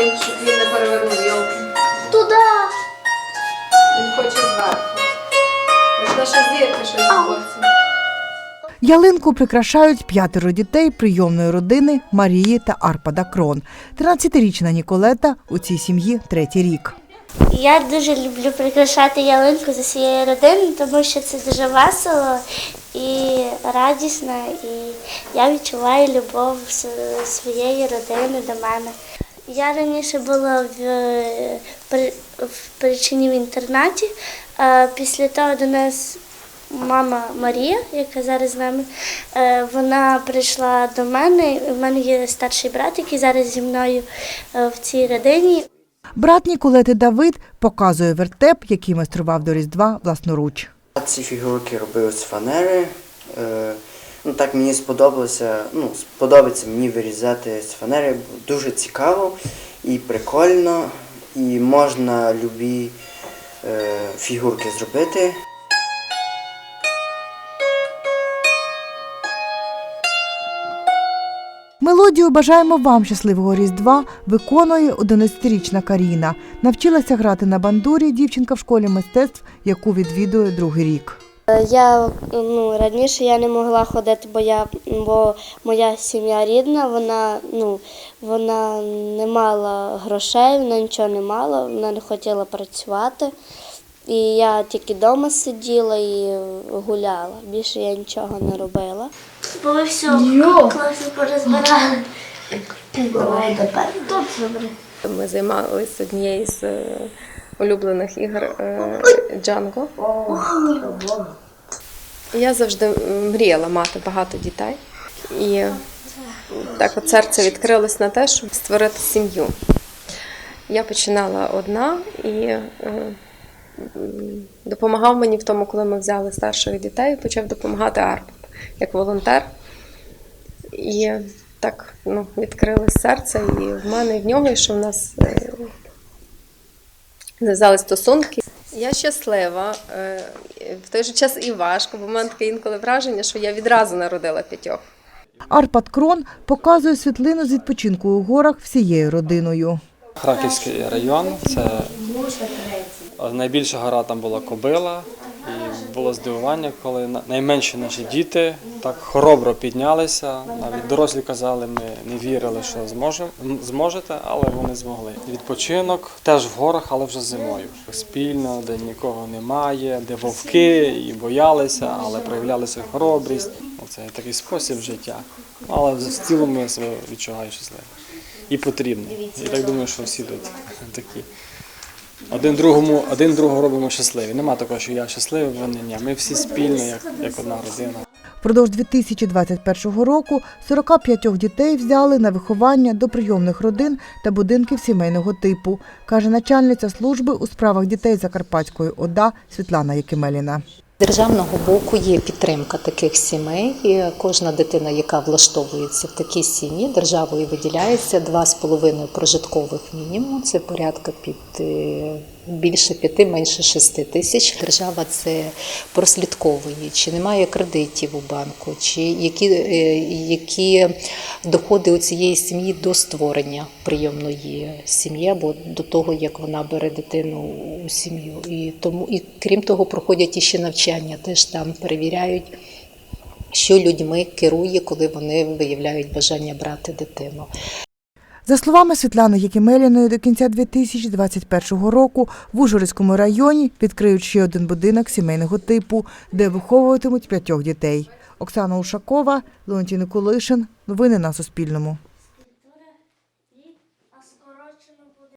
корінь, щоб він не перевернув йолки. Туди. Він хоче зверху. Ось наша зірка, що на боці. Ялинку прикрашають п'ятеро дітей прийомної родини Марії та Арпада Крон. 13-річна Ніколета у цій сім'ї третій рік. Я дуже люблю прикрашати ялинку за своєю родиною, тому що це дуже весело і радісно. І я відчуваю любов своєї родини до мене. Я раніше була в, е, в причині в інтернаті. а Після того до нас мама Марія, яка зараз з нами, е, вона прийшла до мене. У мене є старший брат, який зараз зі мною е, в цій родині. Брат Ніколети Давид показує вертеп, який майстрував до Різдва власноруч. Ці фігурки робив з фанери. Так мені сподобалося, ну, сподобається мені вирізати з фанери. Дуже цікаво і прикольно, і можна любі е, фігурки зробити. Мелодію бажаємо вам щасливого Різдва виконує 11-річна Каріна. Навчилася грати на бандурі дівчинка в школі мистецтв, яку відвідує другий рік. Я ну раніше я не могла ходити, бо я бо моя сім'я рідна, вона ну вона не мала грошей, вона нічого не мала, вона не хотіла працювати. І я тільки вдома сиділа і гуляла. Більше я нічого не робила. Бо ви все класно порозбирали. Давай тепер тут забери. Ми займалися однією з е, улюблених ігор е, Django. Я завжди мріяла мати багато дітей. І так от серце відкрилось на те, щоб створити сім'ю. Я починала одна і е, допомагав мені в тому, коли ми взяли старших дітей, почав допомагати Арпад як волонтер. І так ну, відкрилось серце, і в мене, і в нього, і що в нас зав'язали стосунки. Я щаслива, е, в той же час і важко, бо в мене таке інколи враження, що я відразу народила п'ятьох. Арпад Крон показує світлину з відпочинку у горах всією родиною. Краківський район. Це найбільша гора там була Кобила. Було здивування, коли найменші наші діти так хоробро піднялися. Навіть дорослі казали, ми не вірили, що зможем, м, зможете, але вони змогли. Відпочинок теж в горах, але вже зимою. Спільно, де нікого немає, де вовки і боялися, але проявляли свою хоробрість. Це такий спосіб життя. Але в цілому я себе відчуваю щасливим. І потрібно. Я так думаю, що всі тут такі. Один другому, один другого робимо щасливі. Нема такого, що я щасливий, вони ні. Ми всі спільно, як, як одна родина. Впродовж 2021 року 45 дітей взяли на виховання до прийомних родин та будинків сімейного типу, каже начальниця служби у справах дітей Закарпатської ОДА Світлана Якимеліна. Державного боку є підтримка таких сімей. Кожна дитина, яка влаштовується в такій сім'ї, державою виділяється 2,5 прожиткових мінімум. Це порядка під більше п'яти, менше шести тисяч. Держава це прослідковує, чи немає кредитів у банку, чи які, е, які доходи у цієї сім'ї до створення прийомної сім'ї або до того, як вона бере дитину у сім'ю. І тому, і крім того, проходять іще навчання, теж там перевіряють. Що людьми керує, коли вони виявляють бажання брати дитину. За словами Світлани Якимеліної, до кінця 2021 року в Ужгородському районі відкриють ще один будинок сімейного типу, де виховуватимуть п'ятьох дітей. Оксана Ушакова, Леонтій Николишин. Новини на Суспільному.